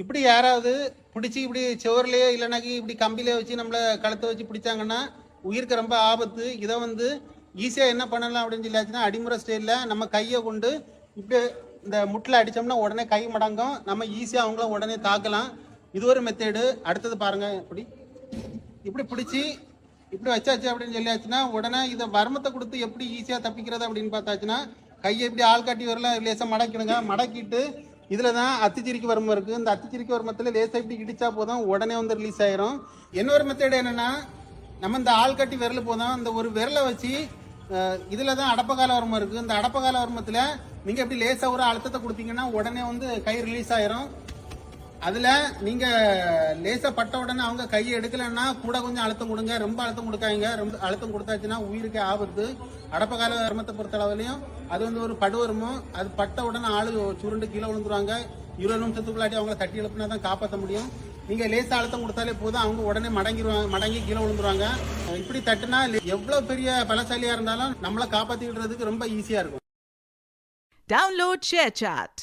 இப்படி யாராவது பிடிச்சி இப்படி சுவர்லையோ இல்லைனாக்கி இப்படி கம்பியிலே வச்சு நம்மளை கழுத்தை வச்சு பிடிச்சாங்கன்னா உயிருக்கு ரொம்ப ஆபத்து. இதை வந்து ஈஸியாக என்ன பண்ணலாம் அப்படின்னு சொல்லியாச்சுன்னா அடிமுறை ஸ்டைலில் நம்ம கையை கொண்டு இப்படி இந்த முட்டில் அடித்தோம்னா உடனே கை மடங்கும். நம்ம ஈஸியாக அவங்கள உடனே தாக்கலாம். இது ஒரு மெத்தேடு அடுத்தது பாருங்கள் இப்படி. இப்படி பிடிச்சி இப்படி வச்சாச்சு அப்படின்னு சொல்லியாச்சுன்னா உடனே இதை வர்மத்தை கொடுத்து எப்படி ஈஸியாக தப்பிக்கிறது அப்படின்னு பார்த்தாச்சுன்னா கையை இப்படி ஆள் காட்டி வரலாம் லேசாக மடக்கிடுங்க. மடக்கிட்டு இதில் தான் அத்திச்சிரிக்கை வர்மம் இருக்குது இந்த அத்திச்சிரிக்கை வர்மத்தில் லேசாக இப்படி இடித்தா போதும் உடனே வந்து ரிலீஸ் ஆயிரும். இன்னொரு மெத்தேடு என்னென்னா நம்ம இந்த ஆள் கட்டி விரல் போதும் இந்த ஒரு விரலை வச்சு இதில் தான் அடப்பகால வர்மம் இருக்குது இந்த அடப்பகால வர்மத்தில் நீங்கள் எப்படி லேசாக ஒரு அழுத்தத்தை கொடுத்தீங்கன்னா உடனே வந்து கை ரிலீஸ் ஆயிரும். அதில் நீங்கள் லேசாக பட்ட உடனே அவங்க கையை எடுக்கலைன்னா கூட கொஞ்சம் அழுத்தம் கொடுங்க. ரொம்ப அழுத்தம் கொடுக்காங்க ரொம்ப அழுத்தம் கொடுத்தாச்சுன்னா உயிருக்கே ஆபத்து. அடப்பகால கர்மத்தை பொறுத்த அளவுலையும் அது வந்து ஒரு படுவருமம். அது பட்ட உடனே ஆளு சுருண்டு கீழே விழுந்துருவாங்க. இருபது நிமிஷத்துக்குள்ளாட்டி அவங்கள தட்டி எழுப்புனா தான் காப்பாற்ற முடியும். நீங்கள் லேசாக அழுத்தம் கொடுத்தாலே போதும். அவங்க உடனே மடங்கிடுவாங்க மடங்கி கீழே விழுந்துருவாங்க. இப்படி தட்டுனா எவ்வளோ பெரிய பலசாலியாக இருந்தாலும் நம்மளை காப்பாத்திடுறதுக்கு ரொம்ப ஈஸியாக இருக்கும். Download ShareChat.